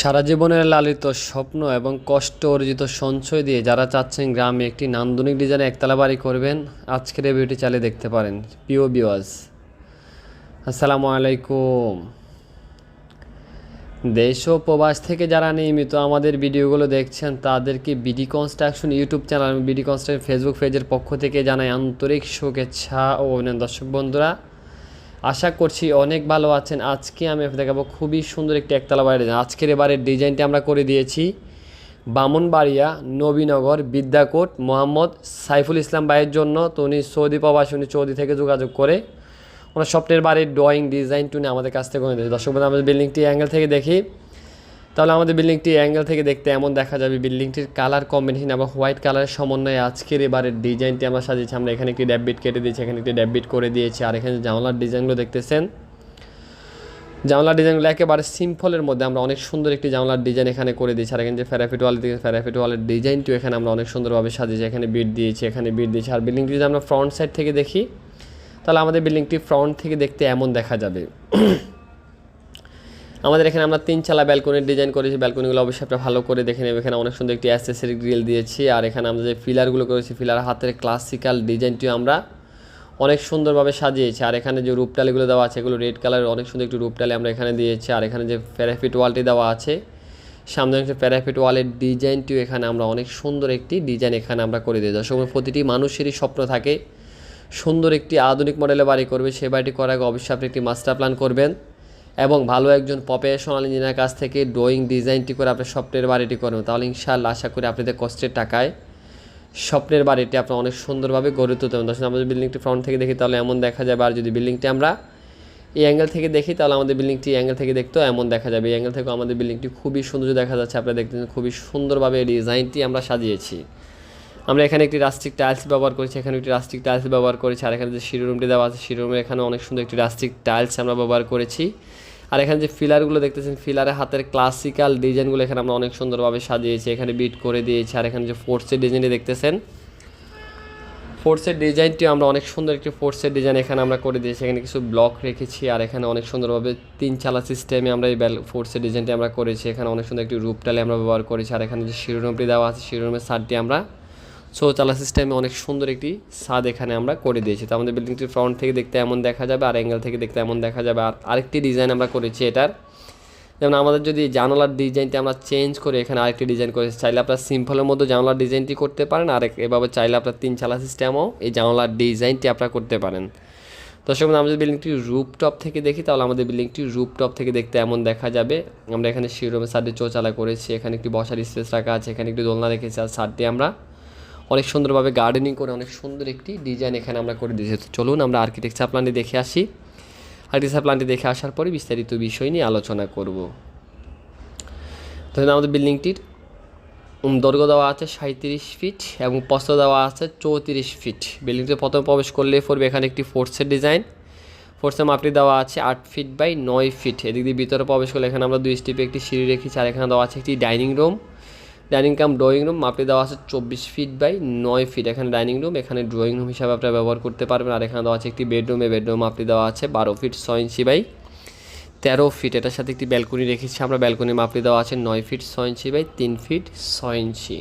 সারা জীবনের লালিত স্বপ্ন এবং কষ্ট অর্জিত সঞ্চয় দিয়ে যারা চাচ্ছেন গ্রামে একটি নান্দনিক ডিজাইনে একতলা বাড়ি করবেন, আজকের এই ভিডিওটি চালিয়ে দেখতে পারেন। প্রিয় বিওয়াজ আসসালামু আলাইকুম। দেশ ও প্রবাস থেকে যারা নিয়মিত আমাদের ভিডিওগুলো দেখছেন, তাদেরকে BD construction YouTube channel BD construction Facebook পেজের পক্ষ থেকে জানাই আন্তরিক শুভেচ্ছা ও অভিনন্দন। দর্শক বন্ধুরা আশা করছি অনেক ভালো আছেন। আজকে আমি দেখাবো খুবই সুন্দর একটি একতলা বাড়ি ডিজাইন আজকের এবারের ডিজাইনটি আমরা করে দিয়েছি বামনবাড়িয়া নবীনগর বিদ্যাকোট মোহাম্মদ সাইফুল ইসলাম ভাইয়ের জন্য। তো উনি সৌদি প্রবাসী, উনি সৌদি থেকে যোগাযোগ করে ওনার স্বপ্নের বাড়ির ড্রয়িং ডিজাইন টুনি আমাদের কাছ থেকে দর্শক বন্ধু আমাদের বিল্ডিংটি অ্যাঙ্গেল থেকে দেখি তাহলে আমাদের বিল্ডিংটি অ্যাঙ্গেল থেকে দেখতে এমন দেখা যাবে। বিল্ডিংটির কালার কম্বিনেশন এবং হোয়াইট কালারের সমন্বয়ে আজকের এবারের ডিজাইনটি আমরা সাজিয়েছি। আমরা এখানে একটি ড্যাববিট কেটে দিয়েছি, এখানে একটি ড্যাববিট করে দিয়েছি। আর এখানে জানলার ডিজাইনগুলো দেখতেছেন, জানলার ডিজাইনগুলো একেবারে সিম্পলের মধ্যে আমরা অনেক সুন্দর একটি জানলার ডিজাইন এখানে করে দিয়েছি। আর এখানে যে ফেরাফিট ওয়াল দিকে ফেরাফিট ওয়ালের ডিজাইনটিও এখানে আমরা অনেক সুন্দরভাবে সাজিয়েছি। এখানে বিট দিয়েছি, এখানে বিট দিয়েছি। আর বিল্ডিংটি যদি আমরা ফ্রন্ট সাইড থেকে দেখি, তাহলে আমাদের বিল্ডিংটি ফ্রন্ট থেকে দেখতে এমন দেখা যাবে। আমাদের এখানে আমরা তিন চালা ব্যালকনির ডিজাইন করেছি। ব্যালকনিগুলো অবশ্যই আপনারা ভালো করে দেখে নেবে এখানে অনেক সুন্দর একটি অ্যাসেসরি গ্রিল দিয়েছি। আর এখানে আমরা যে ফিলারগুলো করেছি ফিলার হাতের ক্লাসিক্যাল ডিজাইনটিও আমরা অনেক সুন্দরভাবে সাজিয়েছি। আর এখানে যে রূপটালিগুলো দেওয়া আছে, এগুলো রেড কালারের অনেক সুন্দর একটি রূপটালি আমরা এখানে দিয়েছি। আর এখানে যে প্যারাফিট ওয়ালটি দেওয়া আছে, সামনে হচ্ছে প্যারাফিট ওয়ালের ডিজাইনটিও এখানে আমরা অনেক সুন্দর একটি ডিজাইন এখানে আমরা করে দিই দর্শক প্রতিটি মানুষেরই স্বপ্ন থাকে সুন্দর একটি আধুনিক মডেলে বাড়ি করবে। সে বাড়িটি করার আগে অবশ্যই আপনি একটি মাস্টার প্ল্যান করবেন। এবং ভালো একজন প্রফেশনাল ইঞ্জিনিয়ার কাছ থেকে ড্রয়িং ডিজাইনটি করে আপনার স্বপ্নের বাড়িটি করেন। তাহলে ইনশাআল্লাহ আশা করি আপনাদের কষ্টের টাকায় স্বপ্নের বাড়িটি আপনার অনেক সুন্দরভাবে গড়ে তুলতে হবে দর্শক, আমাদের বিল্ডিংটি ফ্রন্ট থেকে দেখি, তাহলে এমন দেখা যাবে। আর যদি বিল্ডিংটি আমরা এই অ্যাঙ্গেল থেকে দেখি, তাহলে আমাদের বিল্ডিংটি অ্যাঙ্গেল থেকে দেখতেও এমন দেখা যাবে। এই অ্যাঙ্গেল থেকে আমাদের বিল্ডিংটি খুবই সুন্দর দেখা যাচ্ছে। আপনারা দেখতেছেন খুবই সুন্দরভাবে এই ডিজাইনটি আমরা সাজিয়েছি। আমরা এখানে একটি রাস্টিক টাইলস ব্যবহার করেছি, এখানে একটি রাস্টিক টাইলস ব্যবহার করেছি, আর এখানে যে শিরোরুমটি দেওয়া আছে শিরোরুমে এখানে অনেক সুন্দর একটি রাস্টিক টাইলস আমরা ব্যবহার করেছি। আর এখানে যে ফিলারগুলো দেখতেছেন ফিলারে হাতের ক্লাসিক্যাল ডিজাইনগুলো এখানে আমরা অনেক সুন্দরভাবে সাজিয়েছি। এখানে বিট করে দিয়েছি। আর এখানে যে ফোর্সের ডিজাইনটি দেখতেছেন ফোর্সের ডিজাইনটি আমরা অনেক সুন্দর একটি ফোর্সের ডিজাইন এখানে আমরা করে দিয়েছি। এখানে কিছু ব্লক রেখেছি আর এখানে অনেক সুন্দরভাবে তিন চালা সিস্টেমে আমরা এই ফোর্সের ডিজাইনটি আমরা করেছি। এখানে অনেক সুন্দর একটি রূপটালে আমরা ব্যবহার করেছি। আর এখানে যে শিরোরুমটি দেওয়া আছে শিরোরুমের সারটি আমরা চৌচালা সিস্টেমে অনেক সুন্দর একটি ছাদ এখানে আমরা করে দিয়েছি। তো আমাদের বিল্ডিংটির ফ্রন্ট থেকে দেখতে এমন দেখা যাবে, আর অ্যাঙ্গেল থেকে দেখতে এমন দেখা যাবে। আর আরেকটি ডিজাইন আমরা করেছি এটার। যেমন আমাদের যদি জানালার ডিজাইনটি আমরা চেঞ্জ করে এখানে আরেকটি ডিজাইন করে চাইলে আপনার সিম্পলের মধ্যে জানালার ডিজাইনটি করতে পারেন, আর এভাবে চাইলে আপনার তিন চালা সিস্টেমও এই জানালার ডিজাইনটি আপনারা করতে পারেন। তো দর্শক আমরা যদি বিল্ডিংটি রুপটপ থেকে দেখি, তাহলে আমাদের বিল্ডিংটি রুপটপ থেকে দেখতে এমন দেখা যাবে। আমরা এখানে শিরোমের সাইডে চৌচালা করেছি, এখানে একটি বসার স্পেস রাখা আছে, এখানে একটি দোলনা রেখেছি, আর সাইডটি আমরা অনেক সুন্দরভাবে গার্ডেনিং করে অনেক সুন্দর একটি ডিজাইন এখানে আমরা করে দিয়েছি। চলুন আমরা আর্কিটেকচার প্ল্যানটি দেখে আসি। আর্কিটেকচার প্ল্যানটি দেখে আসার পরে বিস্তারিত বিষয় নিয়ে আলোচনা করব। ধরুন আমাদের বিল্ডিংটির দৈর্ঘ্য দেওয়া আছে সাঁত্রিশ ফিট এবং পস্ত দেওয়া আছে চৌত্রিশ ফিট বিল্ডিংটি প্রথমে প্রবেশ করলে পড়বে এখানে একটি ফোর্সের ডিজাইন ফোর্সের মাপটি দেওয়া আছে আট ফিট বাই নয় ফিট এদিক দিয়ে ভিতরে প্রবেশ করলে এখানে আমরা দুই স্টিপে একটি সিঁড়ি রেখেছি আর এখানে দেওয়া আছে একটি dining room dining cum drawing room মাপটি দেওয়া আছে চব্বিশ ফিট বাই নয় ফিট এখানে ডাইনিং রুম এখানে ড্রয়িং রুম হিসাবে আপনারা ব্যবহার করতে পারবেন। আর এখানে দেওয়া আছে একটি বেডরুমে বেডরুম মাপটি দেওয়া আছে বারো ফিট ছয় ইঞ্চি বাই তেরো ফিট এটার সাথে একটি ব্যালকনি রেখেছি আমরা। ব্যালকনি মাপটি দেওয়া আছে নয় ফিট ছয় ইঞ্চি বাই তিন ফিট ছয় ইঞ্চি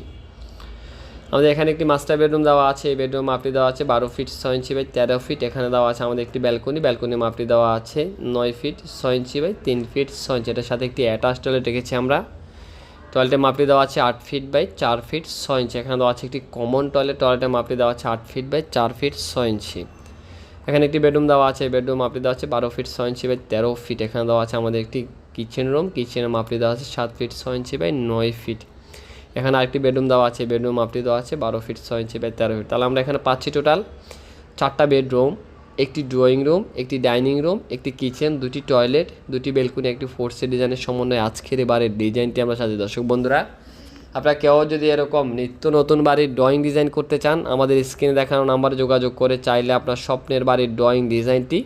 আমাদের এখানে একটি মাস্টার বেডরুম দেওয়া আছে। এই বেডরুম মাপটি দেওয়া আছে বারো ফিট ছয় ইঞ্চি বাই তেরো ফিট এখানে দেওয়া আছে আমাদের একটি ব্যালকনি ব্যালকনি মাপটি দেওয়া আছে নয় ফিট ছয় ইঞ্চি বাই তিন ফিট ছয় ইঞ্চি এটার সাথে একটি অ্যাটাচ টয়লেট রেখেছি আমরা। টয়লেটের মাপটি দেওয়া আছে আট ফিট বাই চার ফিট ছয় ইঞ্চি। এখানে দেওয়া আছে একটি কমন টয়লেট টয়লেটের মাপটি দেওয়া আছে আট ফিট বাই চার ফিট ছয় ইঞ্চি। এখানে একটি বেডরুম দেওয়া আছে বেডরুম মাপটি দেওয়া আছে বারো ফিট ছয় ইঞ্চি বাই তেরো ফিট। এখানে দেওয়া আছে আমাদের একটি কিচেন রুম কিচেনের মাপটি দেওয়া আছে সাত ফিট ছয় ইঞ্চি বাই নয় ফিট। এখানে আরেকটি বেডরুম দেওয়া আছে বেডরুম মাপটি দেওয়া আছে বারো ফিট ছয় ইঞ্চি বাই তেরো ফিট। তাহলে আমরা এখানে পাচ্ছি টোটাল চারটা বেডরুম একটি ড্রয়িং রুম একটি ডাইনিং রুম একটি কিচেন দুটি টয়লেট দুটি বেলকুনি একটি ফোর্সের ডিজাইনের সমন্বয়ে আজকের এবারের ডিজাইনটি আমরা সাজিয়ে দর্শক বন্ধুরা, আপনারা কেউ যদি এরকম নিত্য নতুন বাড়ির ড্রয়িং ডিজাইন করতে চান, আমাদের স্ক্রিনে দেখানো নাম্বারে যোগাযোগ করে চাইলে আপনার স্বপ্নের বাড়ির ড্রয়িং ডিজাইনটি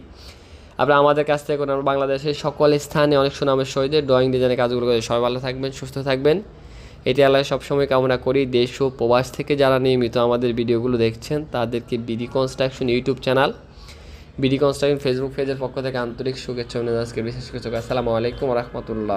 আপনারা আমাদের কাছ থেকে আমরা বাংলাদেশের সকল স্থানে অনেক সুনামের সহিত ড্রয়িং ডিজাইনের কাজগুলো করে সবাই ভালো থাকবেন, সুস্থ থাকবেন। এটি আল্লাহ সবসময় কামনা করি, দেশ ও প্রবাস থেকে যারা নিয়মিত আমাদের ভিডিওগুলো দেখছেন, তাদেরকে BD construction YouTube channel BD construction Facebook পেজের পক্ষ থেকে আন্তরিক শুভেচ্ছা অভিনন্দন আজকে বিশেষ কিছু। আসসালামু আলাইকুম রহমতুল্লাহ।